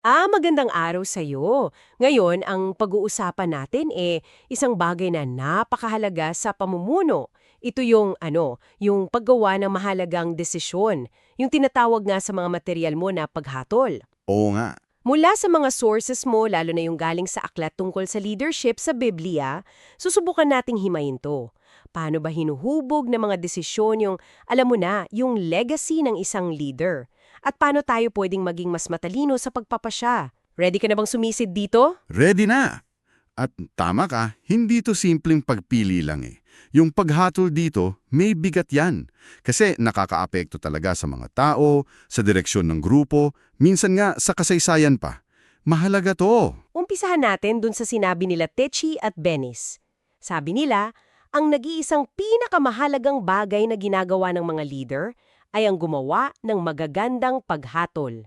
Ah, magandang araw sa'yo. Ngayon, ang pag-uusapan natin eh isang bagay na napakahalaga sa pamumuno. Ito yung ano, yung paggawa ng mahalagang desisyon, yung tinatawag nga sa mga material mo na paghatol. Oo nga. Mula sa mga sources mo, lalo na yung galing sa aklat tungkol sa leadership sa Biblia, susubukan nating himayin to. Paano ba hinuhubog ng mga desisyon yung, alam mo na, yung legacy ng isang leader? At paano tayo pwedeng maging mas matalino sa pagpapasya? Ready ka na bang sumisid dito? Ready na. At tama ka, hindi to simpleng pagpili lang eh. Yung paghatol dito, may bigat yan. Kasi nakakaapekto talaga sa mga tao, sa direksyon ng grupo, minsan nga sa kasaysayan pa. Mahalaga to. Umpisahan natin dun sa sinabi nila Techi at Benis. Sabi nila, ang nag-iisang pinakamahalagang bagay na ginagawa ng mga leader ay ang gumawa ng magagandang paghatol.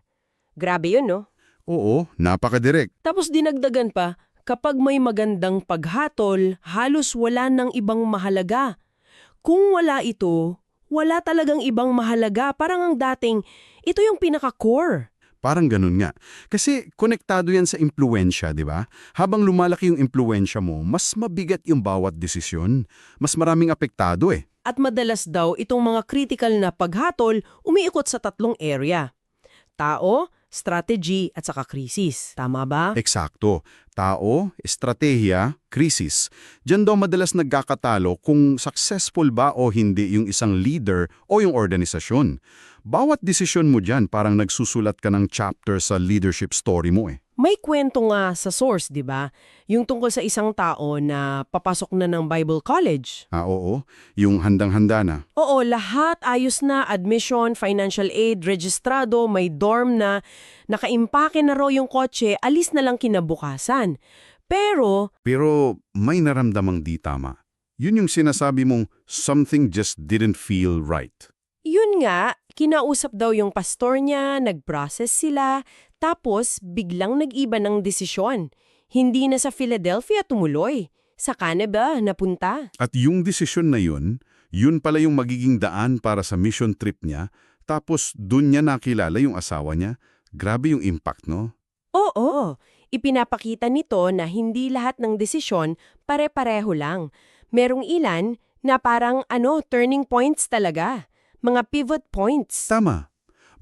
Grabe yun, no? Oo, napakadirek. Tapos dinagdagan pa, kapag may magandang paghatol, halos wala ng ibang mahalaga. Kung wala ito, wala talagang ibang mahalaga. Parang ang dating, ito yung pinaka-core. Parang ganun nga. Kasi konektado yan sa impluensya, di ba? Habang lumalaki yung impluensya mo, mas mabigat yung bawat desisyon. Mas maraming apektado eh. At madalas daw itong mga critical na paghatol umiikot sa tatlong area. Tao, strategy at saka krisis. Tama ba? Eksakto. Tao, estratehiya, krisis. Diyan daw madalas nagkakatalo kung successful ba o hindi yung isang leader o yung organisasyon. Bawat desisyon mo dyan parang nagsusulat ka ng chapter sa leadership story mo eh. May kwento nga sa source, di ba? Yung tungkol sa isang tao na papasok na ng Bible College. Ah, oo. Yung handang-handa na. Oo, lahat ayos na, admission, financial aid, registrado, may dorm na, nakaimpake na raw yung kotse, alis na lang kinabukasan. Pero, Pero may naramdamang di tama. Yun yung sinasabi mong something just didn't feel right. Yun nga, kinausap daw yung pastor niya, nag-process sila, tapos biglang nag-iba ng desisyon. Hindi na sa Philadelphia tumuloy. Sa Canada napunta. At yung desisyon na yun, yun pala yung magiging daan para sa mission trip niya, tapos dun niya nakilala yung asawa niya. Grabe yung impact, no? Oo, ipinapakita nito na hindi lahat ng desisyon pare-pareho lang. Merong ilan na parang ano, turning points talaga. Mga pivot points. Tama.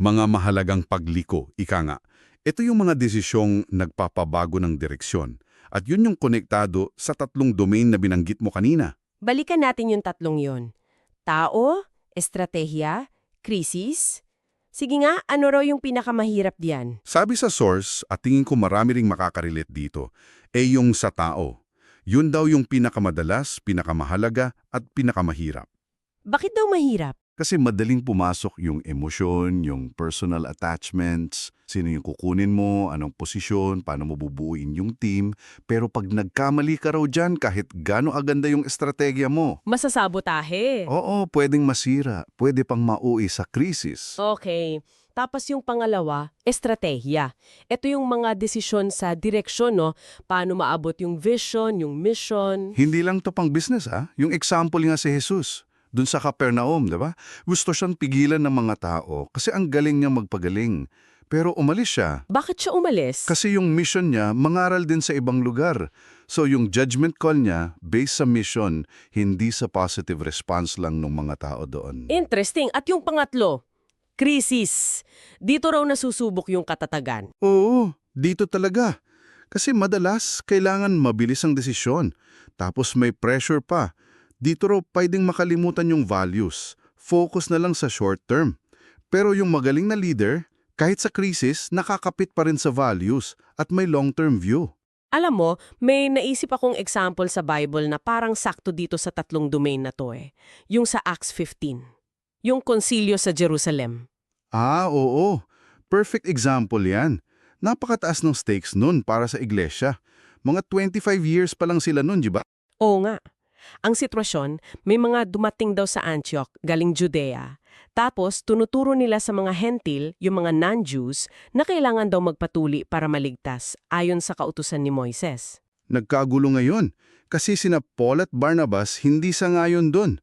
Mga mahalagang pagliko, ika nga. Ito yung mga desisyong nagpapabago ng direksyon. At yun yung konektado sa tatlong domain na binanggit mo kanina. Balikan natin yung tatlong yon. Tao, estratehiya, krisis. Sige nga, ano raw yung pinakamahirap diyan? Sabi sa source, at tingin ko marami ring makakarilate dito, ay yung sa tao. Yun daw yung pinakamadalas, pinakamahalaga, at pinakamahirap. Bakit daw mahirap? Kasi madaling pumasok yung emosyon, yung personal attachments, sino yung kukunin mo, anong posisyon, paano mo bubuuin yung team. Pero pag nagkamali ka raw dyan, kahit gano'ng aganda yung estrategya mo, Masasabotahe. oo, pwedeng masira, pwede pang mauwi sa krisis. Okay. Tapos yung pangalawa, estratehiya. Ito yung mga desisyon sa direksyon, no? Paano maabot yung vision, yung mission. Hindi lang to pang business ha, yung example nga si Jesus. Dun sa Capernaum, di ba? Gusto siyang pigilan ng mga tao kasi ang galing niya magpagaling. Pero umalis siya Bakit siya umalis? Kasi yung mission niya, mangaral din sa ibang lugar. So yung judgment call niya, based sa mission, hindi sa positive response lang ng mga tao doon. Interesting. At yung pangatlo, krisis. Dito raw nasusubok yung katatagan. Oo, dito talaga. Kasi madalas, kailangan mabilis ang desisyon. Tapos may pressure pa. Dito raw pwedeng makalimutan yung values. Focus na lang sa short term. Pero yung magaling na leader, kahit sa krisis, nakakapit pa rin sa values at may long-term view. Alam mo, may naisip akong example sa Bible na parang sakto dito sa tatlong domain na to eh. Yung sa Acts 15. Yung konsilyo sa Jerusalem. Ah, oo. Perfect example yan. Napakataas ng stakes nun para sa iglesia. Mga 25 years pa lang sila nun, di ba? Oo nga. Ang sitwasyon, may mga dumating daw sa Antioch galing Judea. Tapos, tunuturo nila sa mga hentil, yung mga non-Jews, na kailangan daw magpatuli para maligtas, ayon sa kautusan ni Moises. Nagkagulo ngayon. Kasi sina Paul at Barnabas hindi sa ngayon doon.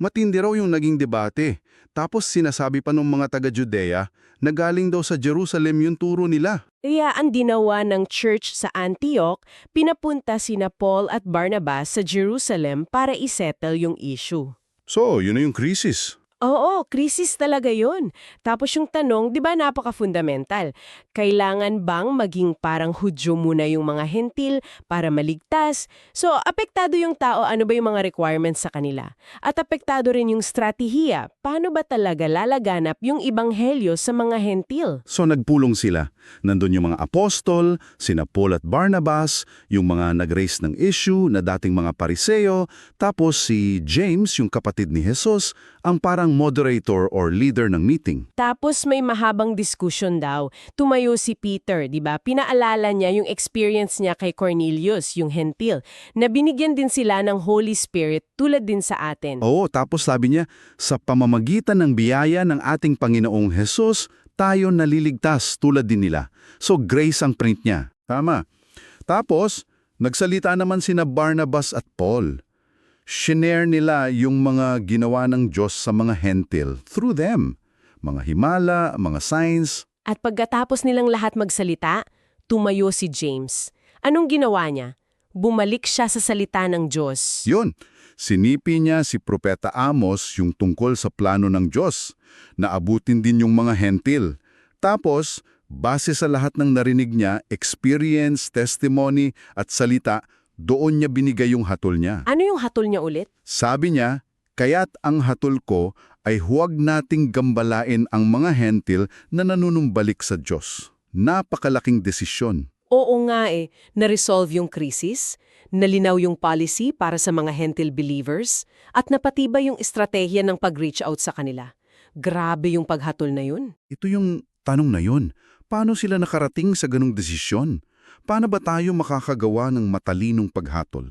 Matindi raw yung naging debate. Tapos sinasabi pa ng mga taga-Judea na galing daw sa Jerusalem yung turo nila. Kaya ang dinawa ng church sa Antioch, pinapunta sina Paul at Barnabas sa Jerusalem para isettle yung issue. So, yun na yung krisis. Oo, krisis talaga yun. Tapos yung tanong, di ba napaka-fundamental? Kailangan bang maging parang hudyo muna yung mga hentil para maligtas? So, apektado yung tao, ano ba yung mga requirements sa kanila? At apektado rin yung strategiya, paano ba talaga lalaganap yung ibanghelyo sa mga hentil? So nagpulong sila. Nandun yung mga apostol, sina Paul at Barnabas, yung mga nag-raise ng issue na dating mga pariseo, tapos si James, yung kapatid ni Jesus, ang parang moderator or leader ng meeting. Tapos may mahabang discussion daw. Tumayo si Peter, 'di ba? Pinaalala niya yung experience niya kay Cornelius, yung hentil, na binigyan din sila ng Holy Spirit tulad din sa atin. Oo, tapos sabi niya, sa pamamagitan ng biyaya ng ating Panginoong Jesus, tayo naliligtas tulad din nila. So grace ang print niya. Tama. Tapos, nagsalita naman sina Barnabas at Paul. Shinare nila yung mga ginawa ng Diyos sa mga hentil through them. Mga himala, mga signs. At pagkatapos nilang lahat magsalita, tumayo si James. Anong ginawa niya? Bumalik siya sa salita ng Diyos. Yun, sinipi niya si Propeta Amos yung tungkol sa plano ng Diyos. Naabutin din yung mga hentil. Tapos, base sa lahat ng narinig niya, experience, testimony at salita, doon niya binigay yung hatol niya. Ano yung hatol niya ulit? Sabi niya, kaya't ang hatol ko ay huwag nating gambalain ang mga hentil na nanunumbalik sa Diyos. Napakalaking desisyon. Oo nga eh, na-resolve yung krisis, nalinaw yung policy para sa mga hentil believers, at napatibay yung estratehiya ng pag-reach out sa kanila. Grabe yung paghatol na yun. Ito yung tanong na yun. Paano sila nakarating sa ganong desisyon? Paano ba tayo makakagawa ng matalinong paghatol?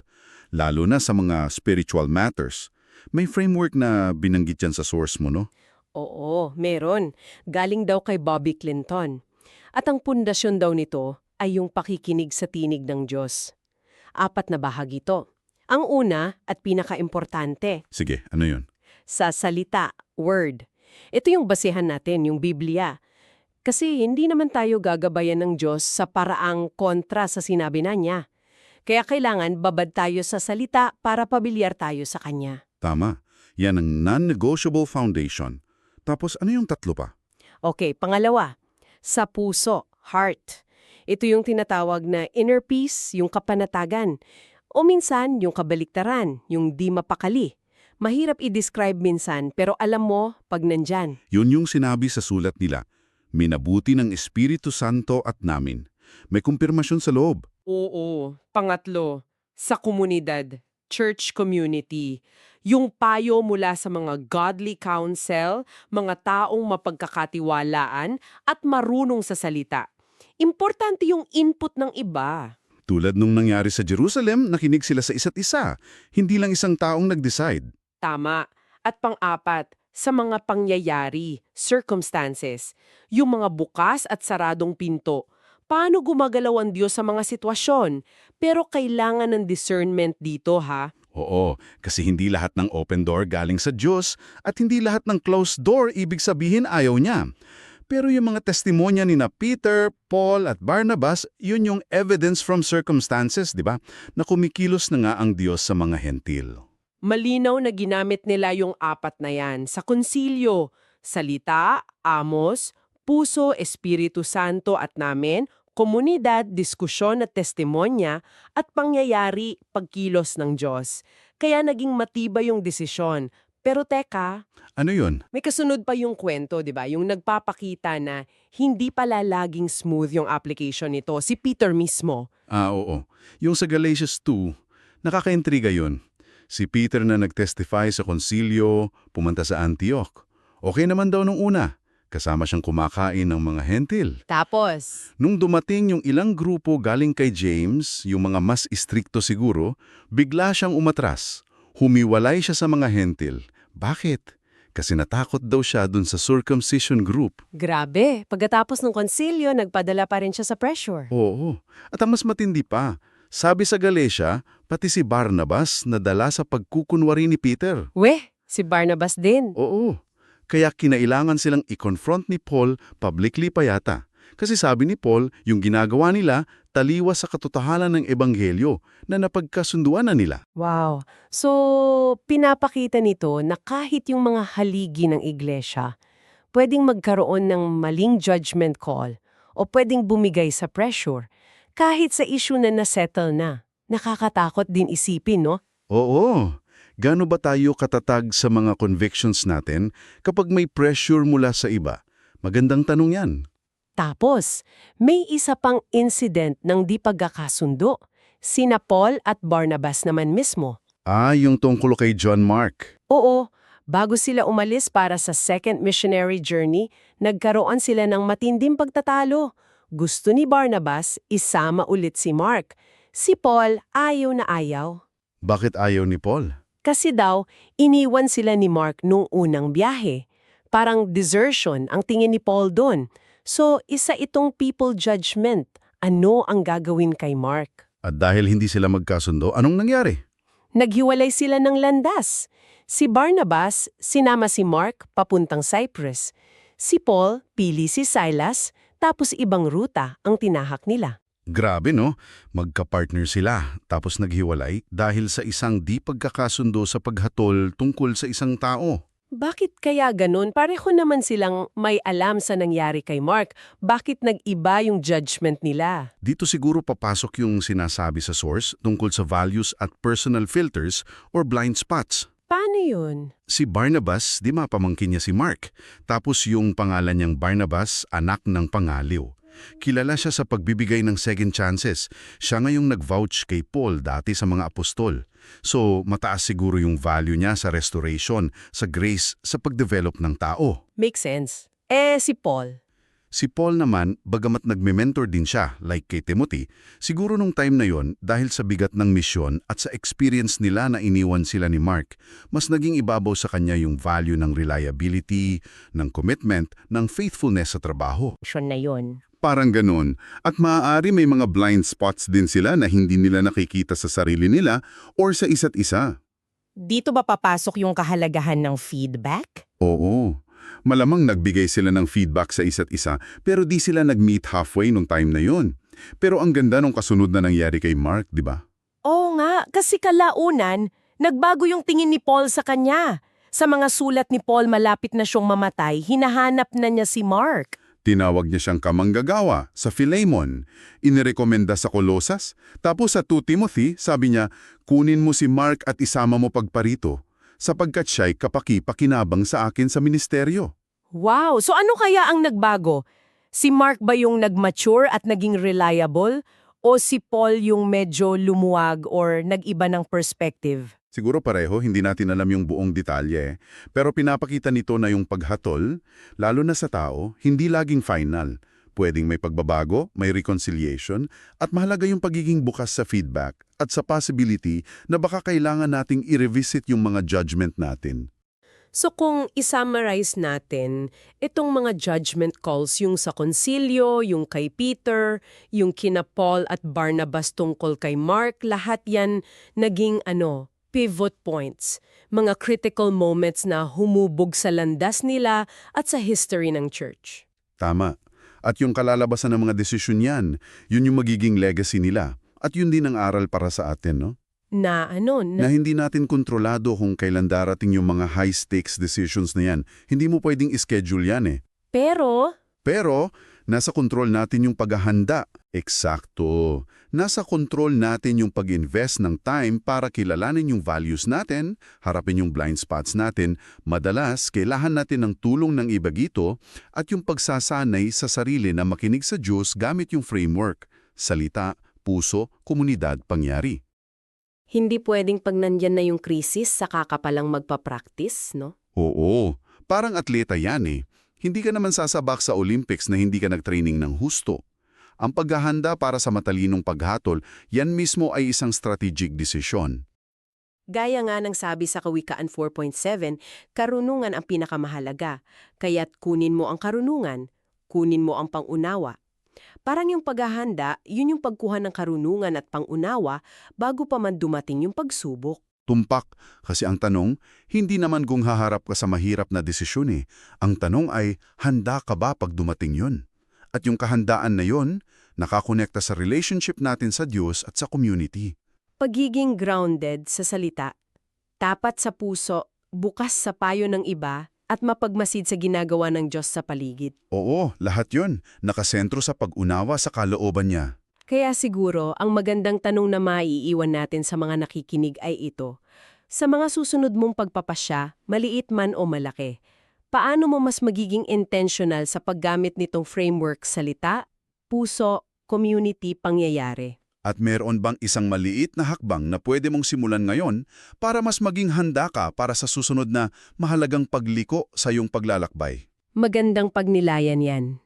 Lalo na sa mga spiritual matters. May framework na binanggit yan sa source mo, no? Oo, meron. Galing daw kay Bobby Clinton. At ang pundasyon daw nito ay yung pakikinig sa tinig ng Diyos. Apat na bahagi to. Ang una at pinaka-importante, Sige, ano yun? sa salita, word. Ito yung basehan natin, yung Biblia. Kasi hindi naman tayo gagabayan ng Diyos sa paraang kontra sa sinabi na niya. Kaya kailangan babad tayo sa salita para pamilyar tayo sa Kanya. Tama. Yan ang non-negotiable foundation. Tapos ano yung tatlo pa? Okay, pangalawa, sa puso, heart. Ito yung tinatawag na inner peace, yung kapanatagan. O minsan, yung kabaliktaran, yung di mapakali. Mahirap i-describe minsan, pero alam mo pag nandyan. Yun yung sinabi sa sulat nila. Minabuti ng Espiritu Santo at namin. May kumpirmasyon sa loob. Oo. Pangatlo, sa komunidad, church community. Yung payo mula sa mga godly counsel, mga taong mapagkakatiwalaan at marunong sa salita. Importante yung input ng iba. Tulad nung nangyari sa Jerusalem, nakinig sila sa isa't isa. Hindi lang isang taong nag-decide. Tama. At pang-apat, sa mga pangyayari, circumstances, yung mga bukas at saradong pinto. Paano gumagalaw ang Diyos sa mga sitwasyon? Pero kailangan ng discernment dito ha. Oo, kasi hindi lahat ng open door galing sa Diyos at hindi lahat ng closed door ibig sabihin ayaw niya. Pero yung mga testimonya ni na Peter, Paul at Barnabas, yun yung evidence from circumstances, di ba? Na kumikilos na nga ang Diyos sa mga hentil. Malinaw na ginamit nila yung apat na yan sa konsilyo. Salita, amos, puso, Espiritu Santo at namin, komunidad, diskusyon at testimonya, at pangyayari, pagkilos ng Diyos. Kaya naging matibay yung desisyon. Pero teka, Ano yun? may kasunod pa yung kwento, di ba? Yung nagpapakita na hindi pala laging smooth yung application nito. Si Peter mismo. Ah, oo. Yung sa Galatians 2, nakakaintriga yun. Si Peter na nagtestify sa konsilyo, pumunta sa Antioch. Okay naman daw nung una. Kasama siyang kumakain ng mga hentil. Tapos, Nung dumating yung ilang grupo galing kay James, yung mga mas istrikto siguro, bigla siyang umatras. Humiwalay siya sa mga hentil. Bakit? Kasi natakot daw siya dun sa circumcision group. grabe. Pagkatapos ng konsilyo, nagpadala pa rin siya sa pressure. Oo. At ang mas matindi pa, sabi sa Galatia, pati si Barnabas nadala sa pagkukunwari ni Peter. Weh, si Barnabas din. Oo. Kaya kinailangan silang i-confront ni Paul publicly pa yata. Kasi sabi ni Paul, yung ginagawa nila taliwas sa katotohanan ng ebanghelyo na napagkasunduan na nila. Wow. So, pinapakita nito na kahit yung mga haligi ng iglesia, pwedeng magkaroon ng maling judgment call o pwedeng bumigay sa pressure kahit sa issue na nasettle na. Nakakatakot din isipin, no? Oo. Gaano ba tayo katatag sa mga convictions natin kapag may pressure mula sa iba? Magandang tanong yan. Tapos, may isa pang incident ng di pagkakasundo. Sina Paul at Barnabas naman mismo. Ah, yung tungkol kay John Mark. Oo, bago sila umalis para sa second missionary journey, nagkaroon sila ng matinding pagtatalo. Gusto ni Barnabas isama ulit si Mark. Si Paul ayaw na ayaw. Bakit ayaw ni Paul? Kasi daw, iniwan sila ni Mark nung unang biyahe. Parang desertion ang tingin ni Paul doon. So, isa itong people judgment. Ano ang gagawin kay Mark? At dahil hindi sila magkasundo, anong nangyari? Naghiwalay sila ng landas. Si Barnabas, sinama si Mark papuntang Cyprus. Si Paul, pili si Silas, tapos ibang ruta ang tinahak nila. Grabe no, magka-partner sila tapos naghiwalay dahil sa isang di pagkakasundo sa paghatol tungkol sa isang tao. Bakit kaya ganun? Pareho naman silang may alam sa nangyari kay Mark. Bakit nag-iba yung judgment nila? Dito siguro papasok yung sinasabi sa source tungkol sa values at personal filters or blind spots. Paano yun? Si Barnabas, di mapamangkin niya si Mark. Tapos yung pangalan niyang Barnabas, anak ng pangaliw. Kilala siya sa pagbibigay ng second chances. Siya ngayong nag-vouch kay Paul dati sa mga apostol. So, mataas siguro yung value niya sa restoration, sa grace, sa pagdevelop ng tao. Make sense. Eh, si Paul. Si Paul naman, bagamat nagme-mentor din siya, like kay Timothy, siguro nung time na yon dahil sa bigat ng misyon at sa experience nila na iniwan sila ni Mark, mas naging ibabaw sa kanya yung value ng reliability, ng commitment, ng faithfulness sa trabaho. Mission na yun. Parang ganun. At maaari may mga blind spots din sila na hindi nila nakikita sa sarili nila or sa isa't isa. Dito ba papasok yung kahalagahan ng feedback? Oo. Malamang nagbigay sila ng feedback sa isa't isa pero di sila nag-meet halfway nung time na yon. Pero ang ganda nung kasunod na nangyari kay Mark, di ba? Oo nga, kasi kalaunan, nagbago yung tingin ni Paul sa kanya. Sa mga sulat ni Paul malapit na siyang mamatay, hinahanap na niya si Mark. Tinawag niya siyang kamanggagawa sa Philemon. Inirekomenda sa Colosas. Tapos sa 2 Timothy, sabi niya, kunin mo si Mark at isama mo pagparito sapagkat siya'y kapaki-pakinabang sa akin sa ministeryo. Wow, so ano kaya ang nagbago? Si Mark ba yung nag-mature at naging reliable? O si Paul yung medyo lumuwag or nag-iba ng perspective? Siguro pareho, hindi natin alam yung buong detalye. Pero pinapakita nito na yung paghatol, lalo na sa tao, hindi laging final. Pwedeng may pagbabago, may reconciliation, at mahalaga yung pagiging bukas sa feedback at sa possibility na baka kailangan nating i-revisit yung mga judgment natin. So kung isummarize natin, itong mga judgment calls yung sa konsilyo, yung kay Peter, yung kina Paul at Barnabas tungkol kay Mark, lahat yan naging ano, pivot points, mga critical moments na humubog sa landas nila at sa history ng church. Tama. At yung kalalabasan ng mga desisyon yan, yun yung magiging legacy nila. At yun din ang aral para sa atin, no? Na ano, na, Na hindi natin kontrolado kung kailan darating yung mga high-stakes decisions na yan. Hindi mo pwedeng ischedule yan eh. pero Pero, nasa kontrol natin yung paghahanda. Eksakto. Nasa kontrol natin yung pag-invest ng time para kilalanin yung values natin, harapin yung blind spots natin, madalas kailangan natin ng tulong ng iba dito at yung pagsasanay sa sarili na makinig sa Diyos gamit yung framework, salita, puso, komunidad, pangyari. hindi pwedeng pag nandyan na yung krisis, saka ka palang magpa-practice, no? Oo, parang atleta yan eh. Hindi ka naman sasabak sa Olympics na hindi ka nag-training ng husto. Ang paghahanda para sa matalinong paghatol, yan mismo ay isang strategic desisyon. Gaya nga ng sabi sa Kawikaan 4.7, karunungan ang pinakamahalaga, kaya't kunin mo ang karunungan, kunin mo ang pangunawa. Parang yung paghahanda, yun yung pagkuha ng karunungan at pangunawa bago pa man dumating yung pagsubok. Tumpak, kasi ang tanong, hindi naman kung haharap ka sa mahirap na desisyon eh. Ang tanong ay, handa ka ba pag dumating yun? At yung kahandaan na yun, nakakonekta sa relationship natin sa Diyos at sa community. Pagiging grounded sa salita, tapat sa puso, bukas sa payo ng iba, at mapagmasid sa ginagawa ng Diyos sa paligid. Oo, lahat yun, nakasentro sa pag-unawa sa kalooban niya. Kaya siguro, ang magandang tanong na maiiwan natin sa mga nakikinig ay ito. Sa mga susunod mong pagpapasya, maliit man o malaki, paano mo mas magiging intentional sa paggamit nitong framework salita, puso, community, pangyayari? At meron bang isang maliit na hakbang na pwede mong simulan ngayon para mas maging handa ka para sa susunod na mahalagang pagliko sa iyong paglalakbay? Magandang pagnilayan yan.